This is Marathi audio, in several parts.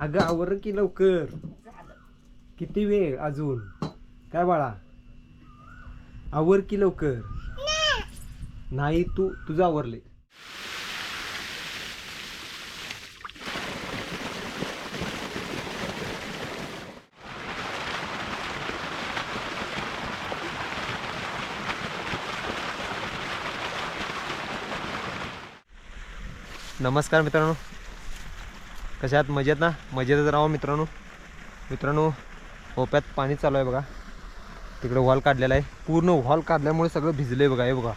अगं आवर की लवकर? किती वेळ अजून? काय बाळा? आवर की लवकर? नाही तू तुझं आवरले नमस्कार मित्रांनो. कशा आहात मजेत ना? मजेतच राहा मित्रांनो. मित्रांनो ओप्यात पाणी चालू आहे बघा. तिकडे व्हॉल काढलेला आहे. पूर्ण हॉल काढल्यामुळे सगळं भिजलं आहे बघा हे बघा.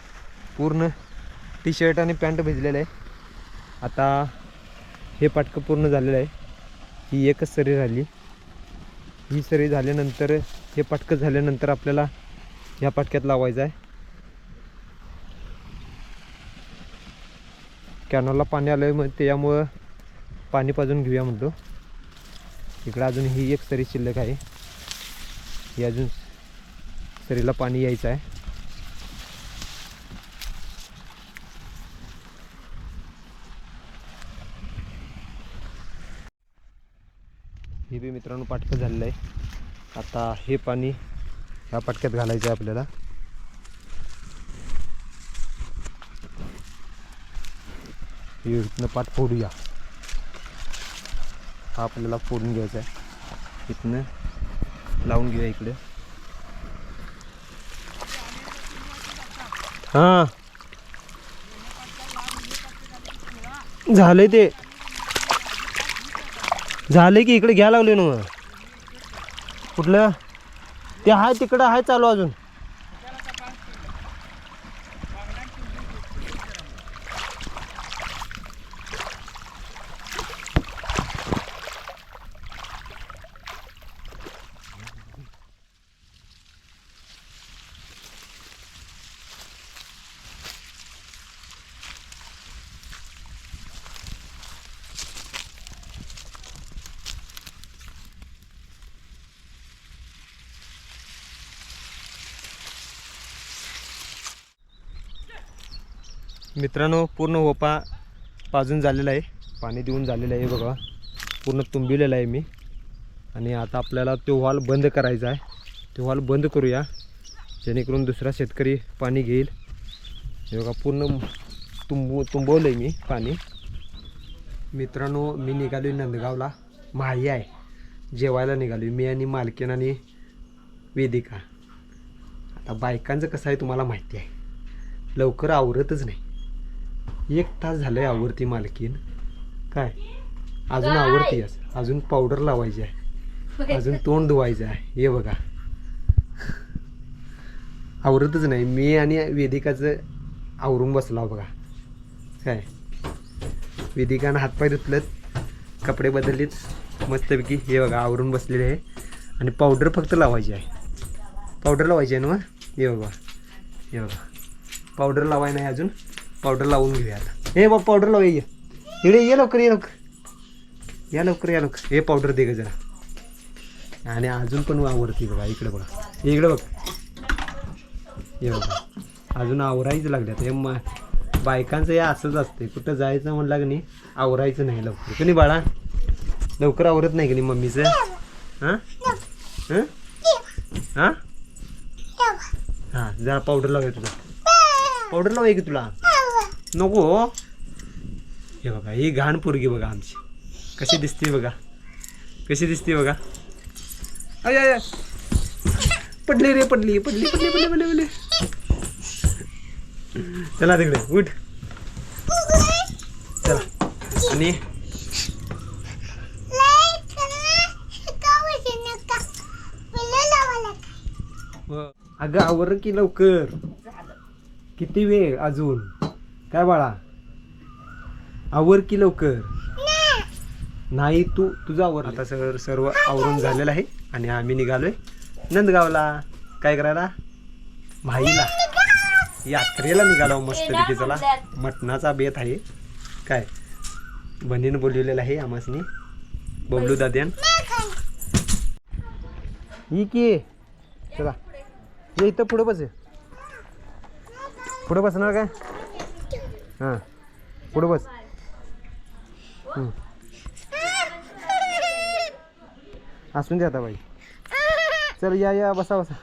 पूर्ण टी शर्ट आणि पॅन्ट भिजलेलं आहे. आता हे पाटकं पूर्ण झालेलं आहे. ही एकच सरी राहिली. ही सरी झाल्यानंतर हे पाटकं झाल्यानंतर आपल्याला ह्या पाटक्यात लावायचं आहे. कॅनॉलला पाणी आलं आहे मग त्याच्यामुळं पाणी पाजून घेऊया म्हणतो इकडं अजून ही एक सरी शिल्लक आहे. ही अजून सरीला पाणी यायचं आहे. हे बी मित्रांनो पाटकं झालेलं आहे. आता हे पाणी ह्या पाटक्यात घालायचं आहे आपल्याला. हे पाठ फोडूया. हा आपल्याला फोडून घ्यायचा आहे. इथनं लावून घेऊया इकडे. हां. झालंय ते. झालंय की इकडे घ्या लागले ना मग. कुठलं? ते आहे तिकडं आहे चालू अजून. मित्रांनो पूर्ण ओपा पाजून झालेला आहे. पाणी देऊन झालेलं आहे बघा. पूर्ण तुंबिलेलं आहे मी. आणि आता आपल्याला तो वॉल बंद करायचा आहे. तो वॉल बंद करूया. जेणेकरून दुसरा शेतकरी पाणी घेईल. हे बघा पूर्ण तुंबू तुंबवलं आहे मी पाणी. मित्रांनो मी निघालो नंदगावला. माही आहे. जेवायला निघालो मी आणि मालकीन आणि वेदिका. आता बायकांचं कसं आहे तुम्हाला माहिती आहे. लवकर आवरतच नाही. एक तास झालंय आवरती मालकीन. काय? अजून आवरती अजून पावडर लावायची आहे. अजून तोंड धुवायचं आहे. हे बघा. आवरतच नाही. मी आणि वेदिकाचं आवरून बसला बघा. काय? वेदिकानं हातपाय धुतलेत. कपडे बदललेत. मस्तपैकी हे बघा आवरून बसलेले आहे. आणि पावडर फक्त लावायची आहे. पावडर लावायची आहे ना मग? हे बघा. हे बघा. पावडर लावाय नाही अजून. पावडर लावून घेऊया आता. हे बघ पावडर लावूया ये इकडे ये लवकर ये लवकर. या लवकर या लवकर. हे पावडर दे ग जरा. आणि अजून पण आवरती बघा इकडे बघा. इकडे बघ. हे बघा. अजून आवरायचं लागल्यात. हे म बायकांचं हे असंच असते कुठं जायचं म्हणलं की नाही आवरायचं नाही लवकर. की नाही बाळा? लवकर आवरत नाही की नाही मम्मीचं? हां? हां? हां? हां जरा पावडर लावूया तुला. पावडर लावूया की तुला. नको. हो. हे बघा ही घाण पोरगी बघा आमची. कशी दिसते बघा. कशी दिसते बघा. अय अय अय. पडली रे पडली पडली पडली पडली पडली पडली. चला तिकडे उठ. चला. आणि? अगं आवर की लवकर. किती वेळ अजून? काय बाळा? आवर की लवकर? नाही तू तुझं आवर आता सर सर्व आवरून झालेलं आहे आणि आम्ही निघालोय नंदगावला. काय करायला? माईला. यात्रेला निघालो मस्त पैकी चला. मटणाचा बेत आहे. काय? बनीनं बोलवलेलं आहे आमासनी. बबलू दाद्यान. ही की? चला. इथं पुढं बस. पुढं बसणार काय? हां. पुढं बस. असून हसून दे आता बाई. चल या या बसा बसा.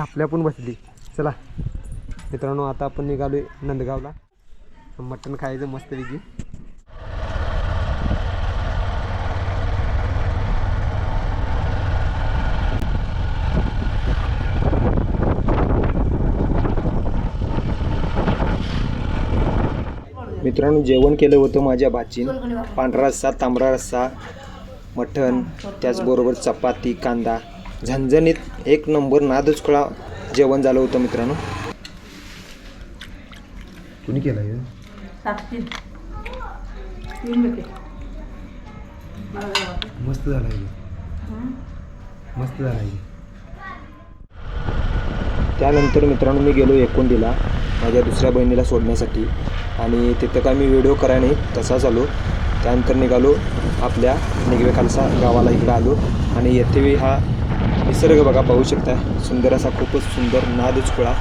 आपल्या पण बसली. चला. मित्रांनो आता आपण निघालोय नंदगावला. मटण खायचं मस्तपैकी. मित्रांनो जेवण केलं होतं माझ्या भाचीन. पांढरा रस्सा तांबडा रस्सा मटण त्याचबरोबर चपाती कांदा. झणझणीत एक नंबर नादच खुळा जेवण झालं होतं मित्रांनो. कुणी केलं हे? मस्त झालं हे. हं? मस्त झालं त्यानंतर मित्रांनो मी गेलो एकोंडीला माझ्या दुसऱ्या बहिणीला सोडण्यासाठी. आणि तिथं काय मी व्हिडिओ करायला नाही तसाच आलो. त्यानंतर निघालो आपल्या निगवे खालसा गावाला इकडं आलो. आणि येथे हा निसर्ग बघा पाहू शकता सुंदर असा खूपच सुंदर नादच खुळा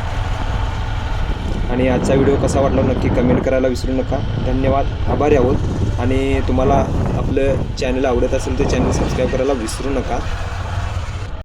आणि आजचा व्हिडिओ कसा वाटला नक्की कमेंट करायला विसरू नका. धन्यवाद आभारी आहोत. आणि तुम्हाला आपलं चॅनल आवडत असेल तर चॅनल सबस्क्राईब करायला विसरू नका.